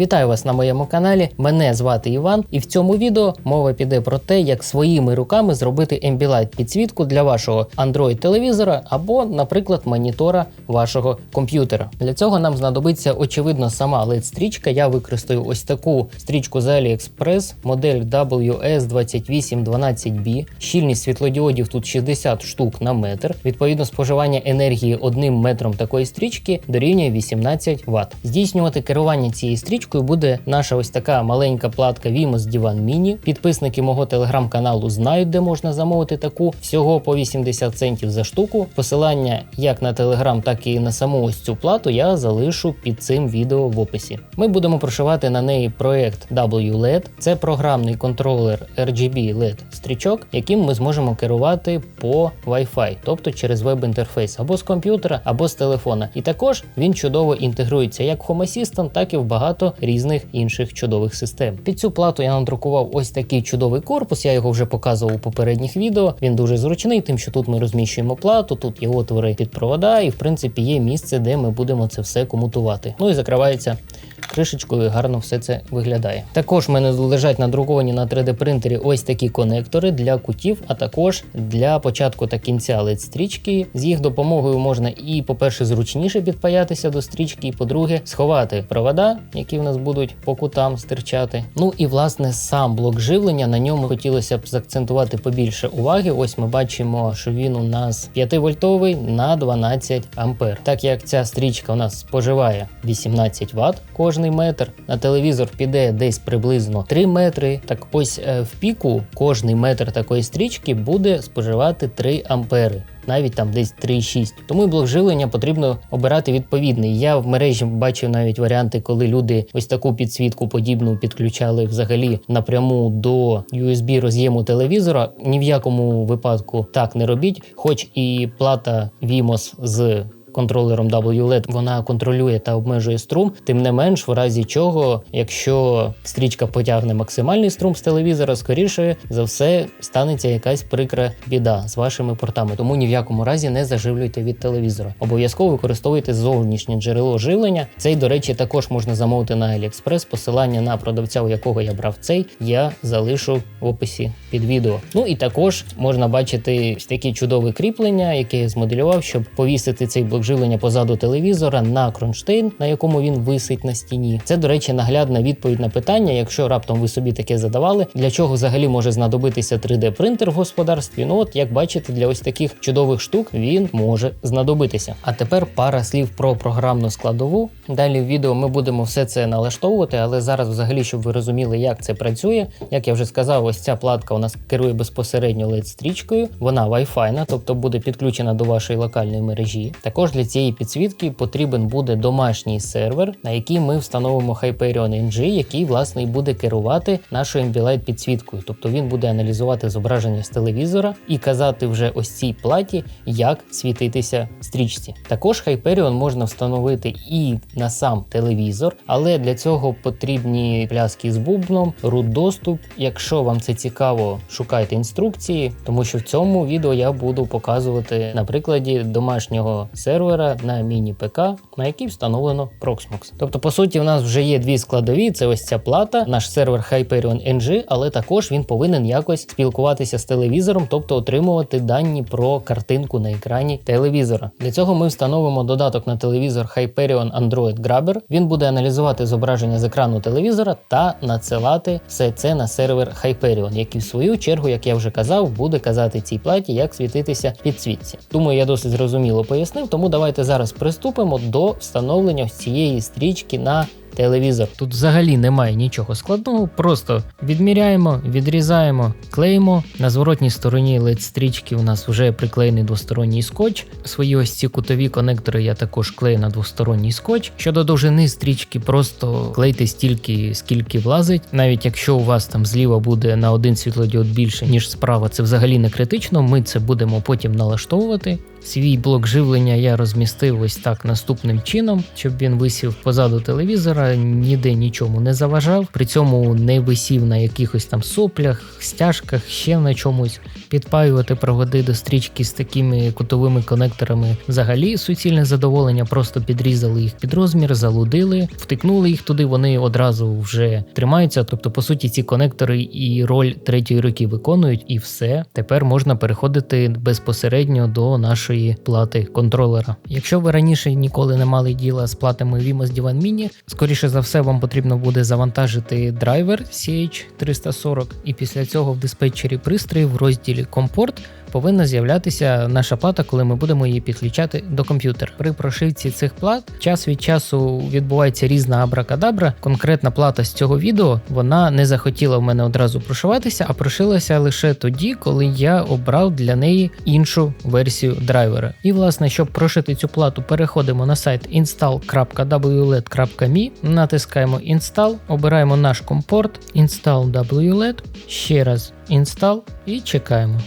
Вітаю вас на моєму каналі. Мене звати Іван, і в цьому відео мова піде про те, як своїми руками зробити Ambilight підсвітку для вашого Android телевізора або, наприклад, монітора вашого комп'ютера. Для цього нам знадобиться очевидно сама led стрічка. Я використаю ось таку стрічку з AliExpress, модель WS2812B. Щільність світлодіодів тут 60 штук на метр. Відповідно, споживання енергії одним метром такої стрічки дорівнює 18 Вт. Здійснювати керування цією стрічкою буде наша ось така маленька платка Vimos Divan Mini. Підписники мого телеграм-каналу знають, де можна замовити таку всього по 80 центів за штуку. Посилання як на телеграм, так і на саму ось цю плату я залишу під цим відео в описі. Ми будемо прошивати на неї проект WLED. Це програмний контролер RGB LED стрічок, яким ми зможемо керувати по Wi-Fi, тобто через веб-інтерфейс або з комп'ютера, або з телефона. І також він чудово інтегрується як в Home Assistant, так і в багато різних інших чудових систем. Під цю плату я надрукував ось такий чудовий корпус. Я його вже показував у попередніх відео. Він дуже зручний, тим що тут ми розміщуємо плату, тут є отвори під провода, і в принципі є місце, де ми будемо це все комутувати. Ну і закривається кришечкою, гарно все це виглядає. Також в мене лежать надруковані на 3D принтері ось такі конектори для кутів, а також для початку та кінця LED стрічки. З їх допомогою можна і, по-перше, зручніше підпаятися до стрічки, і по-друге, сховати провода, які в нас будуть по кутам стирчати. Ну і власне сам блок живлення. На ньому хотілося б заакцентувати побільше уваги. Ось ми бачимо, що він у нас 5 вольтовий на 12 ампер. Так як ця стрічка у нас споживає 18 Вт кожний метр, на телевізор піде десь приблизно 3 метри. Так ось е, в піку кожний метр такої стрічки буде споживати 3 ампери. Навіть там десь 3,6. Тому і блок живлення потрібно обирати відповідний. Я в мережі бачив навіть варіанти, коли люди ось таку підсвітку подібну підключали взагалі напряму до USB роз'єму телевізора. Ні в якому випадку так не робіть, хоч і плата Vimos з контролером WLED вона контролює та обмежує струм. Тим не менш, в разі чого, якщо стрічка потягне максимальний струм з телевізора, скоріше за все станеться якась прикра біда з вашими портами. Тому ні в якому разі не заживлюйте від телевізора. Обов'язково використовуйте зовнішнє джерело живлення. Цей, до речі, також можна замовити на AliExpress. Посилання на продавця, у якого я брав цей, я залишу в описі під відео. Ну і також можна бачити такі чудові кріплення, які я змоделював, щоб повісити цей блок живлення позаду телевізора на кронштейн, на якому він висить на стіні. Це, до речі, наглядна відповідь на питання, якщо раптом ви собі таке задавали, для чого взагалі може знадобитися 3D принтер в господарстві. Ну от як бачите, для ось таких чудових штук він може знадобитися. А тепер пара слів про програмну складову. Далі в відео ми будемо все це налаштовувати, але зараз, взагалі, щоб ви розуміли, як це працює. Як я вже сказав, ось ця платка у нас керує безпосередньо led стрічкою. Вона Wi-Fi, тобто буде підключена до вашої локальної мережі. Також для цієї підсвітки потрібен буде домашній сервер, на який ми встановимо Hyperion NG, який власне і буде керувати нашою Ambilight підсвіткою. Тобто він буде аналізувати зображення з телевізора і казати вже ось цій платі, як світитися стрічці. Також Hyperion можна встановити і на сам телевізор, але для цього потрібні пляски з бубном, root доступ. Якщо вам це цікаво, шукайте інструкції, тому що в цьому відео я буду показувати на прикладі домашнього сервера на міні-ПК, на який встановлено Proxmox. Тобто, по суті, в нас вже є дві складові: це ось ця плата, наш сервер Hyperion NG, але також він повинен якось спілкуватися з телевізором, тобто отримувати дані про картинку на екрані телевізора. Для цього ми встановимо додаток на телевізор Hyperion Android Grabber. Він буде аналізувати зображення з екрану телевізора та надсилати все це на сервер Hyperion, який в свою чергу, як я вже казав, буде казати цій платі, як світитися підсвітці. Думаю, я досить зрозуміло пояснив, тому давайте зараз приступимо до встановлення цієї стрічки на телевізор. Тут взагалі немає нічого складного, просто відміряємо, відрізаємо, клеїмо. На зворотній стороні LED стрічки у нас вже приклеєний двосторонній скотч. Свої ось ці кутові конектори я також клею на двосторонній скотч. Щодо довжини стрічки, просто клейте стільки, скільки влазить. Навіть якщо у вас там зліва буде на один світлодіод більше, ніж справа, це взагалі не критично. Ми це будемо потім налаштовувати. Свій блок живлення я розмістив ось так наступним чином, щоб він висів позаду телевізора. Ніде нічому не заважав, при цьому не висів на якихось там соплях, стяжках, ще на чомусь. Підпаювати проводи до стрічки з такими кутовими конекторами взагалі суцільне задоволення, просто підрізали їх під розмір, залудили, втикнули їх туди, вони одразу вже тримаються. Тобто, по суті, ці конектори і роль третьої руки виконують, і все. Тепер можна переходити безпосередньо до нашої плати контролера. Якщо ви раніше ніколи не мали діла з платами Vimos Divan Mini, скоріше за все, вам потрібно буде завантажити драйвер CH340, і після цього в диспетчері пристрої в розділі Компорт повинна з'являтися наша плата, коли ми будемо її підключати до комп'ютера. При прошивці цих плат час від часу відбувається різна абракадабра. Конкретна плата з цього відео вона не захотіла в мене одразу прошиватися, а прошилася лише тоді, коли я обрав для неї іншу версію драйвера. І власне, щоб прошити цю плату, переходимо на сайт install.wled.me, натискаємо Install, обираємо наш компорт, Install WLED, ще раз Install і чекаємо.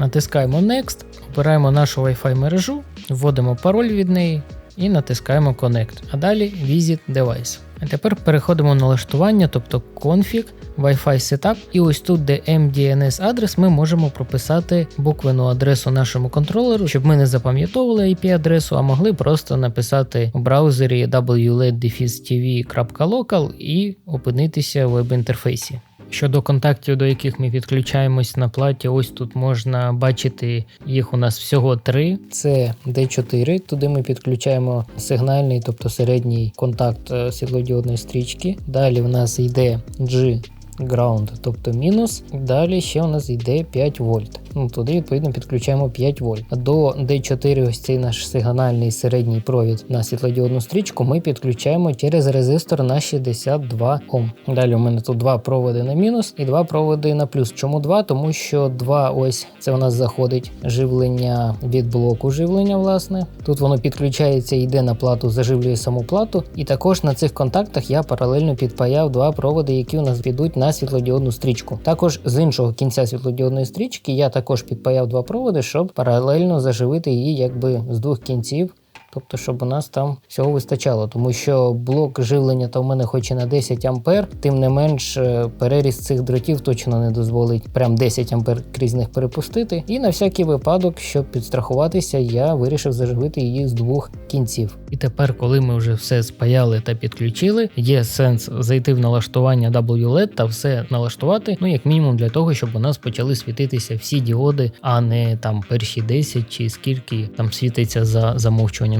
Натискаємо Next, обираємо нашу Wi-Fi мережу, вводимо пароль від неї і натискаємо Connect. А далі Visit Device. А тепер переходимо на налаштування, тобто Config, Wi-Fi Setup, і ось тут, де MDNS адрес, ми можемо прописати буквену адресу нашому контролеру, щоб ми не запам'ятовували IP-адресу, а могли просто написати у браузері wled-tv.local і опинитися в веб-інтерфейсі. Щодо контактів, до яких ми підключаємось на платі, ось тут можна бачити їх у нас всього три. Це D4, туди ми підключаємо сигнальний, тобто середній контакт е, світлодіодної стрічки. Далі в нас йде G ground, тобто мінус. Далі ще у нас йде 5 вольт. Ну, Туди, відповідно, підключаємо 5 вольт. До D4, ось цей наш сигнальний середній провід на світлодіодну стрічку, ми підключаємо через резистор на 62 Ом. Далі у мене тут два проводи на мінус і два проводи на плюс. Чому два? Тому що два ось це у нас заходить живлення від блоку живлення, власне. Тут воно підключається, йде на плату, заживлює саму плату. І також на цих контактах я паралельно підпаяв два проводи, які у нас підуть на світлодіодну стрічку. Також з іншого кінця світлодіодної стрічки я також підпаяв два проводи, щоб паралельно заживити її якби з двох кінців. Тобто, щоб у нас там всього вистачало, тому що блок живлення та в мене хоч і на 10 ампер, тим не менш е, переріз цих дротів точно не дозволить прям 10 ампер крізь них перепустити. І на всякий випадок, щоб підстрахуватися, я вирішив заживити її з двох кінців. І тепер, коли ми вже все спаяли та підключили, є сенс зайти в налаштування WLED та все налаштувати, ну як мінімум для того, щоб у нас почали світитися всі діоди, а не там перші 10 чи скільки там світиться за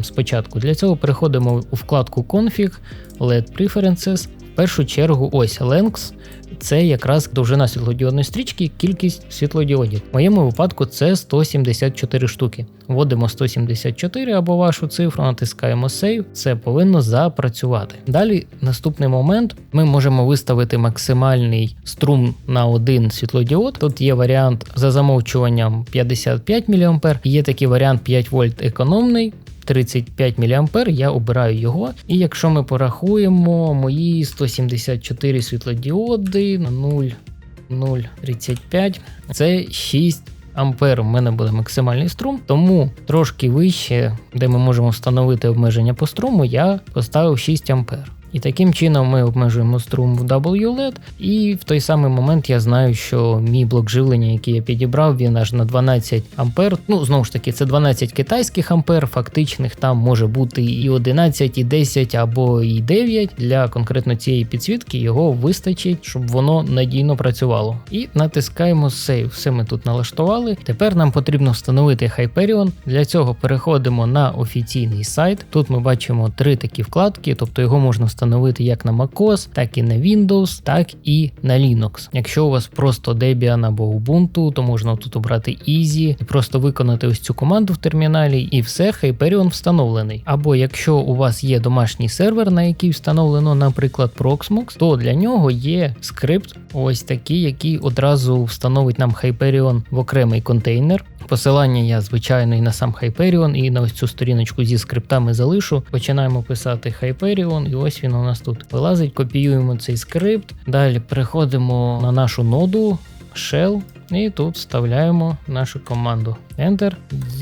замовчуванням спочатку. Для цього переходимо у вкладку Config, LED Preferences. В першу чергу, ось Length це якраз довжина світлодіодної стрічки, кількість світлодіодів. В моєму випадку це 174 штуки. Вводимо 174 або вашу цифру, натискаємо Save, це повинно запрацювати. Далі, наступний момент, ми можемо виставити максимальний струм на один світлодіод. Тут є варіант за замовчуванням 55 мА, є такий варіант 5 вольт економний. 35 мА, я обираю його. І якщо ми порахуємо мої 174 світлодіоди на 0,035, це 6 ампер у мене буде максимальний струм, тому трошки вище, де ми можемо встановити обмеження по струму, я поставив 6 ампер. І таким чином ми обмежуємо струм в WLED, і в той самий момент я знаю, що мій блок живлення, який я підібрав, він аж на 12 ампер. Ну, знову ж таки, це 12 китайських ампер, фактичних там може бути і 11, і 10 або і 9. Для конкретно цієї підсвітки його вистачить, щоб воно надійно працювало. І натискаємо Save. Все ми тут налаштували. Тепер нам потрібно встановити Hyperion. Для цього переходимо на офіційний сайт. Тут ми бачимо три такі вкладки, тобто його можна встановити встановити як на MacOS, так і на Windows, так і на Linux. Якщо у вас просто Debian або Ubuntu, то можна тут обрати Easy і просто виконати ось цю команду в терміналі, і все, Hyperion встановлений. Або якщо у вас є домашній сервер, на який встановлено, наприклад, Proxmox, то для нього є скрипт, ось такий, який одразу встановить нам Hyperion в окремий контейнер. Посилання я, звичайно, і на сам Hyperion, і на ось цю сторіночку зі скриптами залишу. Починаємо писати Hyperion, і ось він у нас тут вилазить. Копіюємо цей скрипт. Далі переходимо на нашу ноду. shell. І тут вставляємо нашу команду Enter.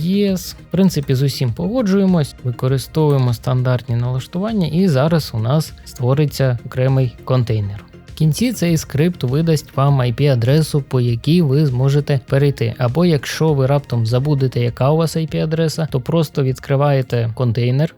Yes. В принципі, з усім погоджуємось, використовуємо стандартні налаштування, і зараз у нас створиться окремий контейнер. В кінці цей скрипт видасть вам IP-адресу, по якій ви зможете перейти. Або якщо ви раптом забудете, яка у вас IP-адреса, то просто відкриваєте контейнер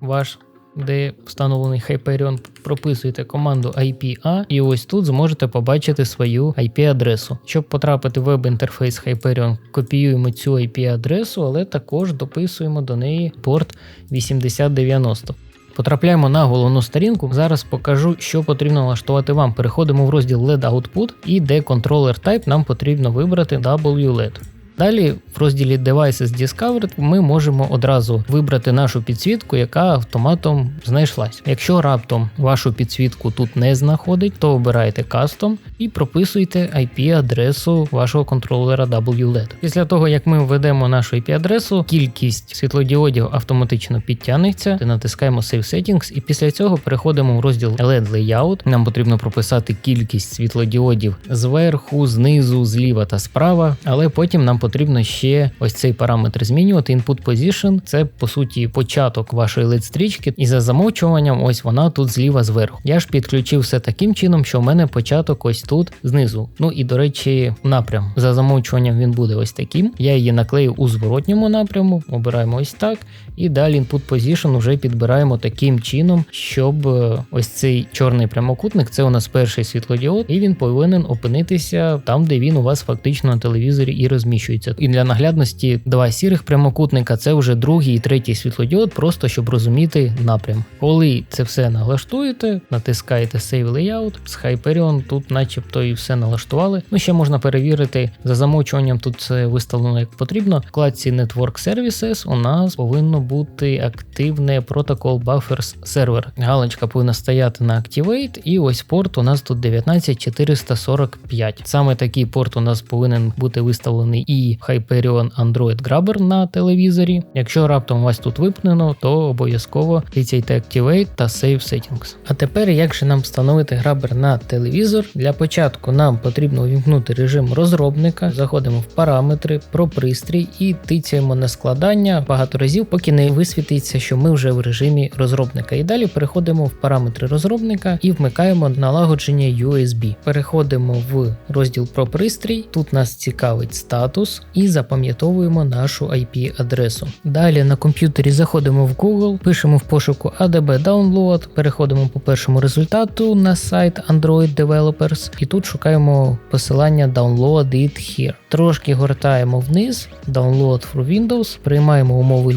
ваш де встановлений Hyperion, прописуєте команду IPA, і ось тут зможете побачити свою IP-адресу. Щоб потрапити в веб-інтерфейс Hyperion, копіюємо цю IP-адресу, але також дописуємо до неї порт 8090. Потрапляємо на головну сторінку. Зараз покажу, що потрібно налаштувати вам. Переходимо в розділ LED Output і де Controller Type нам потрібно вибрати WLED. Далі в розділі Devices Discovered ми можемо одразу вибрати нашу підсвітку, яка автоматом знайшлась. Якщо раптом вашу підсвітку тут не знаходить, то обираєте Custom і прописуйте IP-адресу вашого контролера WLED. Після того, як ми введемо нашу IP-адресу, кількість світлодіодів автоматично підтягнеться, натискаємо Save Settings, і після цього переходимо в розділ LED Layout. Нам потрібно прописати кількість світлодіодів зверху, знизу, зліва та справа, але потім нам потрібно ще ось цей параметр змінювати. Input Position це по суті початок вашої LED стрічки, і за замовчуванням, ось вона тут зліва зверху. Я ж підключив все таким чином, що в мене початок ось тут знизу. Ну і до речі, напрям за замовчуванням він буде ось таким. Я її наклею у зворотньому напряму, обираємо ось так. І далі Input Position вже підбираємо таким чином, щоб е, ось цей чорний прямокутник це у нас перший світлодіод, і він повинен опинитися там, де він у вас фактично на телевізорі і розміщується. І для наглядності два сірих прямокутника це вже другий і третій світлодіод, просто щоб розуміти напрям. Коли це все налаштуєте, натискаєте Save Layout з Hyperion, тут начебто і все налаштували. Ну ще можна перевірити за замовчуванням, тут це виставлено як потрібно. В вкладці Network Services у нас повинно бути активне Protocol Buffers Server. Галочка повинна стояти на Activate, і ось порт у нас тут 19445. Саме такий порт у нас повинен бути виставлений і Hyperion Android Grabber на телевізорі. Якщо раптом у вас тут випнено, то обов'язково кліцяйте Activate та Save Settings. А тепер як же нам встановити грабер на телевізор? Для початку нам потрібно увімкнути режим розробника, заходимо в параметри, про пристрій і тицяємо на складання багато разів, поки не висвітиться, що ми вже в режимі розробника. І далі переходимо в параметри розробника і вмикаємо налагодження USB. Переходимо в розділ про пристрій. Тут нас цікавить статус і запам'ятовуємо нашу IP-адресу. Далі на комп'ютері заходимо в Google, пишемо в пошуку ADB Download, переходимо по першому результату на сайт Android Developers і тут шукаємо посилання Download it here. Трошки гортаємо вниз, Download for Windows, приймаємо умови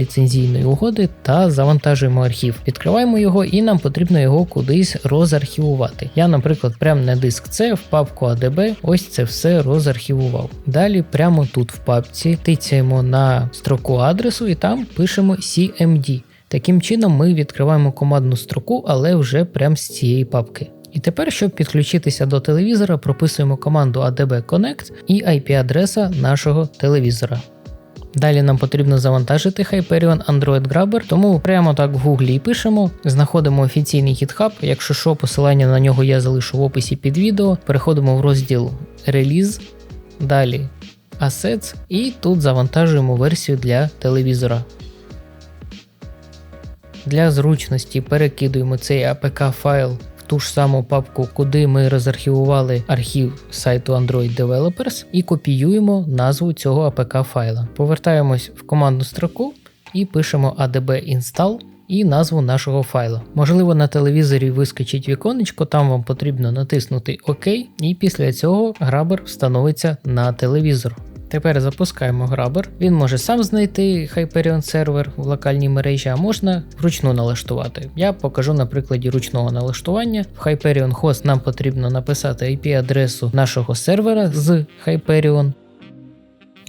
ліцензійної угоди та завантажуємо архів. Відкриваємо його і нам потрібно його кудись розархівувати. Я, наприклад, прямо на диск C в папку ADB ось це все розархівував. Далі прямо тут в папці тицяємо на строку адресу і там пишемо CMD. Таким чином ми відкриваємо командну строку, але вже прямо з цієї папки. І тепер, щоб підключитися до телевізора, прописуємо команду ADB Connect і IP-адреса нашого телевізора. Далі нам потрібно завантажити Hyperion Android Grabber, тому прямо так в Google і пишемо, знаходимо офіційний GitHub, якщо що, посилання на нього я залишу в описі під відео. Переходимо в розділ Release, далі Assets і тут завантажуємо версію для телевізора. Для зручності перекидуємо цей APK файл ту ж саму папку, куди ми розархівували архів сайту Android Developers, і копіюємо назву цього APK файла. Повертаємось в командну строку і пишемо adb install і назву нашого файлу. Можливо, на телевізорі вискочить віконечко, там вам потрібно натиснути ОК, і після цього грабер встановиться на телевізор. Тепер запускаємо грабер. Він може сам знайти Hyperion сервер в локальній мережі, а можна вручну налаштувати. Я покажу на прикладі ручного налаштування. В Hyperion Host нам потрібно написати IP-адресу нашого сервера з Hyperion.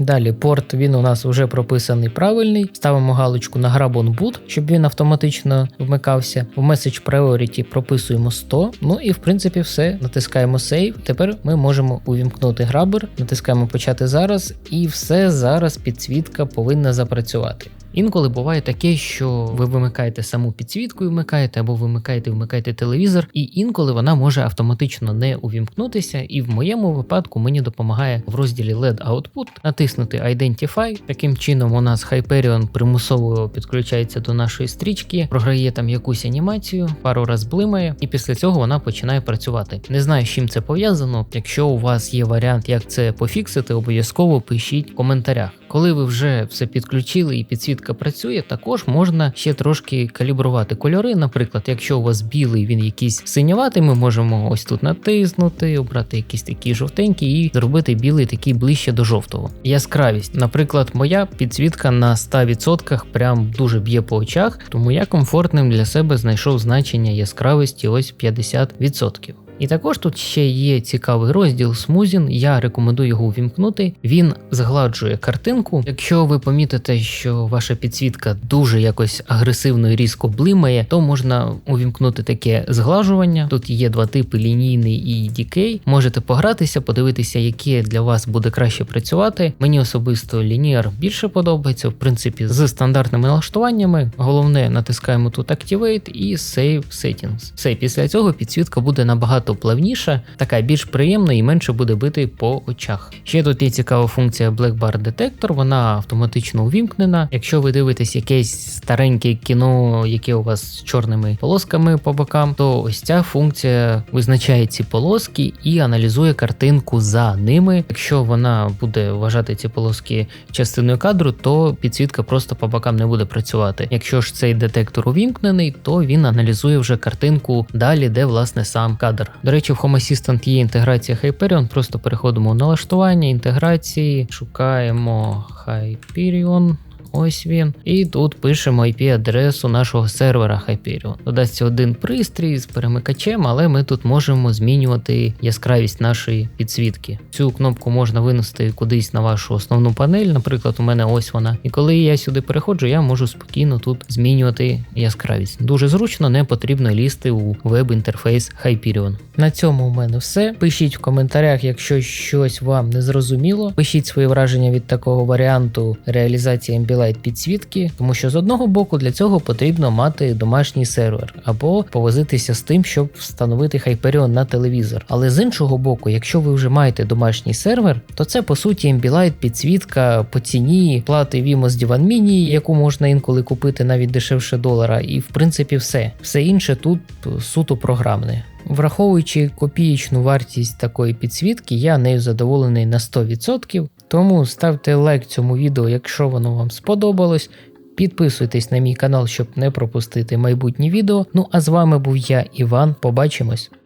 Далі порт він у нас вже прописаний правильний. Ставимо галочку на Grab Boot, щоб він автоматично вмикався. В Message Priority прописуємо 100. Ну і в принципі все. Натискаємо Save. Тепер ми можемо увімкнути грабер, натискаємо почати зараз, і все зараз підсвітка повинна запрацювати. Інколи буває таке, що ви вимикаєте саму підсвітку і вмикаєте, або вимикаєте, вмикаєте телевізор, і інколи вона може автоматично не увімкнутися. І в моєму випадку мені допомагає в розділі LED Output натиснути Identify. Таким чином, у нас Hyperion примусово підключається до нашої стрічки, програє там якусь анімацію, пару раз блимає, і після цього вона починає працювати. Не знаю, з чим це пов'язано. Якщо у вас є варіант, як це пофіксити, обов'язково пишіть в коментарях. Коли ви вже все підключили і підсвітка працює, також можна ще трошки калібрувати кольори. Наприклад, якщо у вас білий, він якийсь синюватий, ми можемо ось тут натиснути, обрати якісь такі жовтенькі і зробити білий такий ближче до жовтого. Яскравість, наприклад, моя підсвітка на 100% прям дуже б'є по очах, тому я комфортним для себе знайшов значення яскравості ось 50%. І також тут ще є цікавий розділ Смузін. Я рекомендую його увімкнути. Він згладжує картинку. Якщо ви помітите, що ваша підсвітка дуже якось агресивно і різко блимає, то можна увімкнути таке зглажування. Тут є два типи: лінійний і дікей. Можете погратися, подивитися, яке для вас буде краще працювати. Мені особисто лініар більше подобається, в принципі, з стандартними налаштуваннями. Головне, натискаємо тут Activate і Save Settings. Все, після цього підсвітка буде набагато плавніша, така більш приємна і менше буде бити по очах. Ще тут є цікава функція Black Bar Detector, вона автоматично увімкнена. Якщо ви дивитесь якесь стареньке кіно, яке у вас з чорними полосками по бокам, то ось ця функція визначає ці полоски і аналізує картинку за ними. Якщо вона буде вважати ці полоски частиною кадру, то підсвітка просто по бокам не буде працювати. Якщо ж цей детектор увімкнений, то він аналізує вже картинку далі, де власне сам кадр. До речі, в Home Assistant є інтеграція Hyperion, просто переходимо у налаштування, інтеграції, шукаємо Hyperion. Ось він. І тут пишемо IP-адресу нашого сервера Hyperion. Додасться один пристрій з перемикачем, але ми тут можемо змінювати яскравість нашої підсвітки. Цю кнопку можна винести кудись на вашу основну панель, наприклад, у мене ось вона. І коли я сюди переходжу, я можу спокійно тут змінювати яскравість. Дуже зручно, не потрібно лізти у веб-інтерфейс Hyperion. На цьому у мене все. Пишіть в коментарях, якщо щось вам не зрозуміло. Пишіть свої враження від такого варіанту реалізації Ambilight підсвітки, тому що з одного боку для цього потрібно мати домашній сервер або повозитися з тим, щоб встановити Hyperion на телевізор. Але з іншого боку, якщо ви вже маєте домашній сервер, то це по суті Ambilight підсвітка по ціні плати Vimos Divan Mini, яку можна інколи купити навіть дешевше долара, і в принципі все. Все інше тут суто програмне. Враховуючи копієчну вартість такої підсвітки, я нею задоволений на 100%. Тому ставте лайк цьому відео, якщо воно вам сподобалось. Підписуйтесь на мій канал, щоб не пропустити майбутні відео. Ну а з вами був я, Іван. Побачимось!